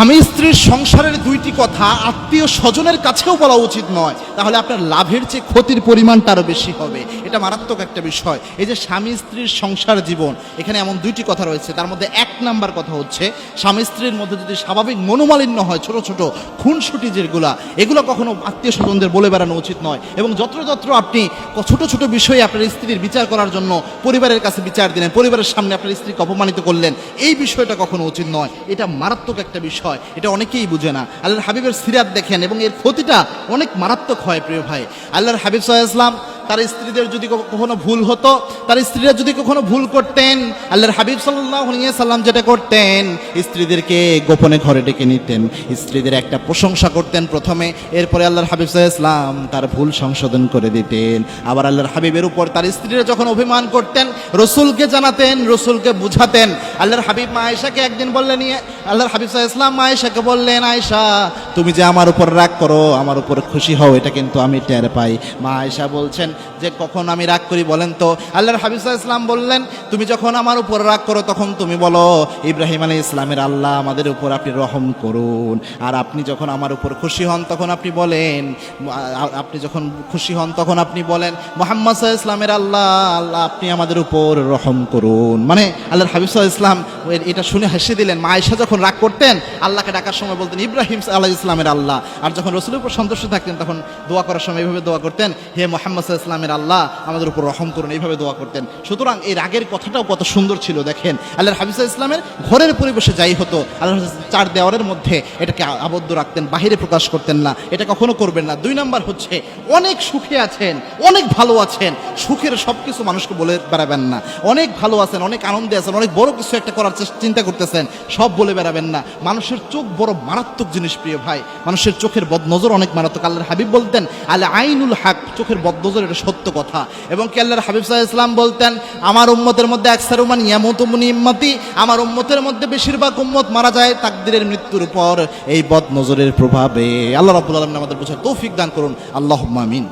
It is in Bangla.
স্বামী স্ত্রীর সংসারের দুইটি কথা আত্মীয় স্বজনের কাছেও বলা উচিত নয়। তাহলে আপনার লাভের চেয়ে ক্ষতির পরিমাণটা আরও বেশি হবে। এটা মারাত্মক একটা বিষয়। এই যে স্বামী স্ত্রীর সংসার জীবন, এখানে এমন দুইটি কথা রয়েছে। তার মধ্যে এক নাম্বার কথা হচ্ছে, স্বামী স্ত্রীর মধ্যে যদি স্বাভাবিক মনোমালিন্য হয়, ছোট ছোট খুনসুটি যেগুলা, এগুলো কখনো আত্মীয় স্বজনদের বলে বেড়ানো উচিত নয়। এবং যত্রযত্র আপনি ছোট ছোট বিষয়ে আপনার স্ত্রীর বিচার করার জন্য পরিবারের কাছে বিচার দিলেন, পরিবারের সামনে আপনার স্ত্রীকে অপমানিত করলেন, এই বিষয়টা কখনো উচিত নয়। এটা মারাত্মক একটা বিষয়। এটা অনেকেই বুঝে না। আল্লাহর হাবিবের সিরাত দেখেন এবং এর ক্ষতিটা অনেক মারাত্মক হয়, প্রিয় ভাই। আল্লাহর হাবিব সাহা ইসলাম তার স্ত্রীদের যদি কখনো ভুল হতো, তার স্ত্রীরা যদি কখনো ভুল করতেন, আল্লাহর হাবিব সাল্লাহ সাল্লাম যেটা করতেন, স্ত্রীদেরকে গোপনে ঘরে ডেকে নিতেন, স্ত্রীদের একটা প্রশংসা করতেন প্রথমে, এরপরে আল্লাহর হাবিব সাহা ইসলাম তার ভুল সংশোধন করে দিতেন। আবার আল্লাহর হাবিবের উপর তার স্ত্রীরা যখন অভিমান করতেন রসুলকে জানাতেন, রসুলকে বুঝাতেন। আল্লাহর হাবিব মা আয়েশাকে একদিন বললেন আল্লাহর হাবিব সাহা ইসলাম মা আয়েশাকে বললেন, আয়েশা, তুমি যে আমার উপর রাগ করো, আমার উপর খুশি হও, এটা কিন্তু আমি টের পাই। মা আয়েশা বলছেন, যে কখন আমি রাগ করি বলেন তো? আল্লাহর হাবিব সাহা ইসলাম বললেন, তুমি যখন আমার উপর রাগ করো, তখন তুমি বলো, ইব্রাহিম আলী ইসলামের আল্লাহ আমাদের উপর আপনি রহম করুন। আর আপনি যখন আমার উপর খুশি হন, তখন আপনি বলেন আপনি যখন খুশি হন, তখন আপনি বলেন, মোহাম্মদ সাহা ইসলামের আল্লাহ আল্লাহ আপনি আমাদের উপর রহম করুন। মানে আল্লাহর হাবিব ইসলাম এটা শুনে হেসে দিলেন, মা যখন রাগ করতেন, আল্লাহকে ডাকার সময় বলতেন, ইব্রাহিম আল্লাহ ইসলামের আল্লাহ। আর যখন রসুলের উপর সন্তুষ্ট থাকতেন, তখন দোয়া করার সময় এইভাবে দোয়া করতেন, হে মোহাম্মদ ইসলামের আল্লাহ, আমাদের উপর রহম করুন। এইভাবে দোয়া করতেন। সুতরাং এই রাগের কথাটাও কত সুন্দর ছিল, দেখেন। আল্লাহর হাবিব ইসলামের ঘরের পরিবেশে যাই হতো আল্লাহ চার দেওয়ারের মধ্যে এটাকে আবদ্ধ রাখতেন, বাহিরে প্রকাশ করতেন না। এটা কখনো করবেন না। দুই নাম্বার হচ্ছে, অনেক সুখে আছেন, অনেক ভালো আছেন, সুখের সব কিছু মানুষকে বলে বেড়াবেন না। অনেক ভালো আছেন, অনেক আনন্দে আছেন, অনেক বড় কিছু একটা করার চিন্তা করতেছেন, সব বলে বেড়াবেন না। মানুষের চোখ বড় মারাত্মক জিনিস, প্রিয় ভাই। মানুষের চোখের বদনজর অনেক মারাত্মক। আল্লাহর হাবিব বলতেন, আলে আইনুল হাক চোখের বদনজর এটা সত্য কথা। এবং কি আল্লাহর হাবিব সাহা ইসলাম বলতেন, আমার উম্মতের মধ্যে একসার উমান ইয়ামতুমনি ইম্মতি আমার উম্মতের মধ্যে বেশিরভাগ উম্মত মারা যায় তাকদিরের মৃত্যুর পর। এই বদ নজরের প্রভাবে আল্লাহ রাব্বুল আলামিন আমাদের বোঝার তৌফিক দান করুন। আল্লাহ আমিন।